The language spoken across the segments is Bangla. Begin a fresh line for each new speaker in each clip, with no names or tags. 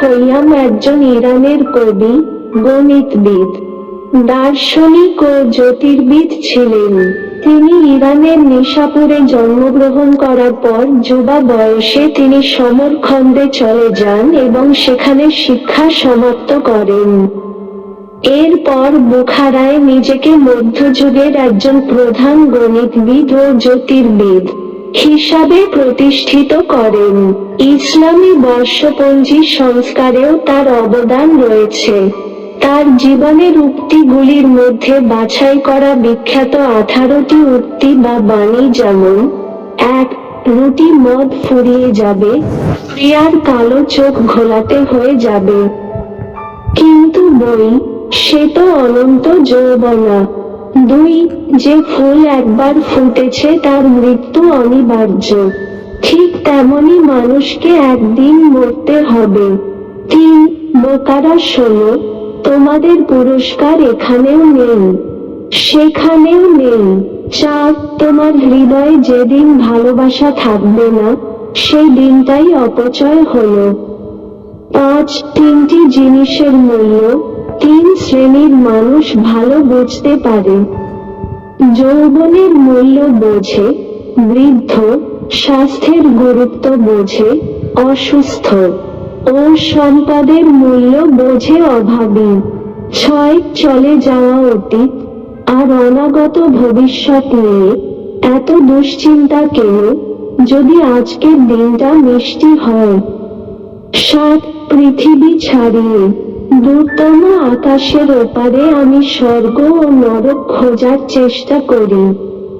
খৈয়াম একজন ইরানের কবি, গণিতবিদ, দার্শনিক ও জ্যোতির্বিদ ছিলেন। তিনি ইরানের নিশাপুরে জন্মগ্রহণ করার পর যুবা বয়সে তিনি সমরখন্দে চলে যান এবং সেখানে শিক্ষা সমাপ্ত করেন। এরপর বুখারায় নিজেকে মধ্যযুগের একজন প্রধান গণিতবিদ ও জ্যোতির্বিদ। হিসাবে প্রতিষ্ঠিত করেন। ইসলামী বর্ষপঞ্জি সংস্কারেও তার অবদান রয়েছে। তার জীবনের উক্তিগুলির মধ্যে বাছাই করা বিখ্যাত আঠারোটি উক্তি বা বাণী যেমন, এক, রুটি মদ ফুরিয়ে যাবে প্রিয়ার কালো চোখ ঘোলাতে হয়ে যাবে। কিন্তু বই, সে তো অনন্ত যৌবনা। দুই, যে ফুল একবার ফুটেছে তার মৃত্যু অনিবার্য। ঠিক তেমনি মানুষকে একদিন মরতে হবে। তিন, বোকারা শোনো, তোমাদের পুরস্কার এখানেও নেই। সেখানেও নেই। চার, তোমার হৃদয়ে যেদিন ভালোবাসা থাকবে না, সেই দিনটাই অপচয় হলো। পাঁচ, তিনটি জিনিসের মূল্য তিন শ্রেণির মানুষ ভালো বুঝতে পারে। যৌবনের মূল্য বোঝে, বৃদ্ধ স্বাস্থ্যের গুরুত্ব বোঝে, অসুস্থ ও সম্পদের মূল্য বোঝে অভাবী। ছয়, চলে যাওয়া অতীত আর অনাগত ভবিষ্যৎ নিয়ে এত দুশ্চিন্তা কেন? যদি আজকের দিনটা মিষ্টি হয়। সাত, পৃথিবী ছাড়িয়ে দূরতম আকাশের ওপারে আমি স্বর্গ ও নরক খোঁজার চেষ্টা করি।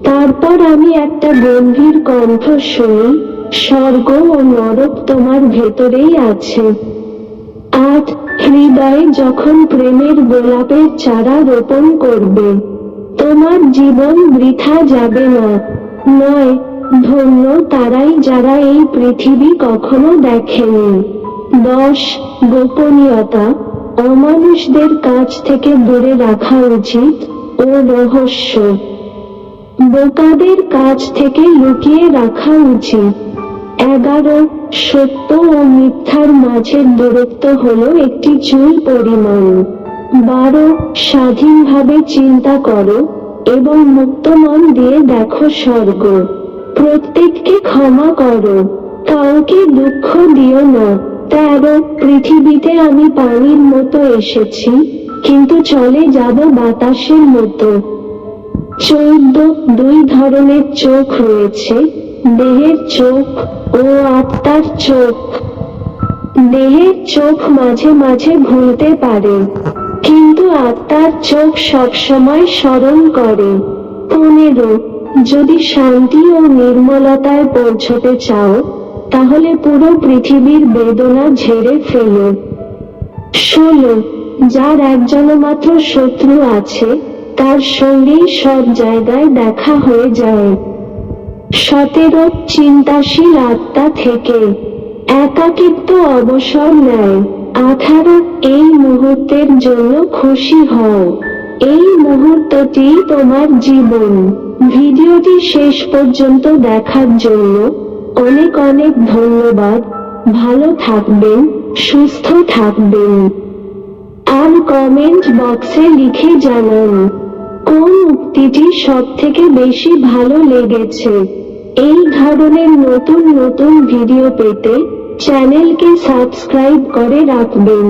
তারপর আমি একটা গম্ভীর কণ্ঠ শুনি, স্বর্গ ও নরক তোমার ভেতরেই আছে। আট হৃদয়ে যখন প্রেমের গোলাপের চারা রোপণ করবে, তোমার জীবন বৃথা যাবে না। নয়, ধন্য তারাই যারা এই পৃথিবী কখনো দেখেনি। দশ, গোপনীয়তা অমানুষদের কাছ থেকে দূরে রাখা উচিত ও রহস্য। বোকাদের কাছ থেকে লুকিয়ে রাখা উচিত। এগারো, সত্য ও মিথ্যার মাঝের দূরত্ব হলো একটি চুল পরিমাণ। বারো, স্বাধীনভাবে চিন্তা করো এবং মুক্ত মন দিয়ে দেখো স্বর্গ। প্রত্যেককে ক্ষমা করো, কাউকে দুঃখ দিও না। তেরো পৃথিবীতে আমি পানির মতো এসেছি, কিন্তু চলে যাব বাতাসের মতো। চৌদ্দ, দুই ধরনের চোখ রয়েছে, দেহের চোখ ও আত্মার চোখ। দেহের চোখ মাঝে মাঝে ভুলতে পারে, কিন্তু আত্মার চোখ সবসময় স্মরণ করে। পনেরো, যদি শান্তি ও নির্মলতায় পৌঁছতে চাও তাহলে পুরো পৃথিবীর বেদনা ঝেড়ে ফেলো। ষোলো যার একজন মাত্র শত্রু আছে, তার সঙ্গেই সব জায়গায় দেখা হয়ে যায়। সতেরো চিন্তাশীল আত্মা থেকে একাকিত্ব অবসর নেয়। আঠারো, এই মুহূর্তের জন্য খুশি হও। এই মুহূর্তটি তোমার জীবন। ভিডিওটি শেষ পর্যন্ত দেখার জন্য অনেক অনেক ধন্যবাদ। ভালো থাকবেন, সুস্থ থাকবেন। আর কমেন্ট বক্সে লিখে জানান, কোন উক্তিটি সব থেকে বেশি ভালো লেগেছে? এই ধরনের নতুন নতুন ভিডিও পেতে চ্যানেলকে সাবস্ক্রাইব করে রাখবেন।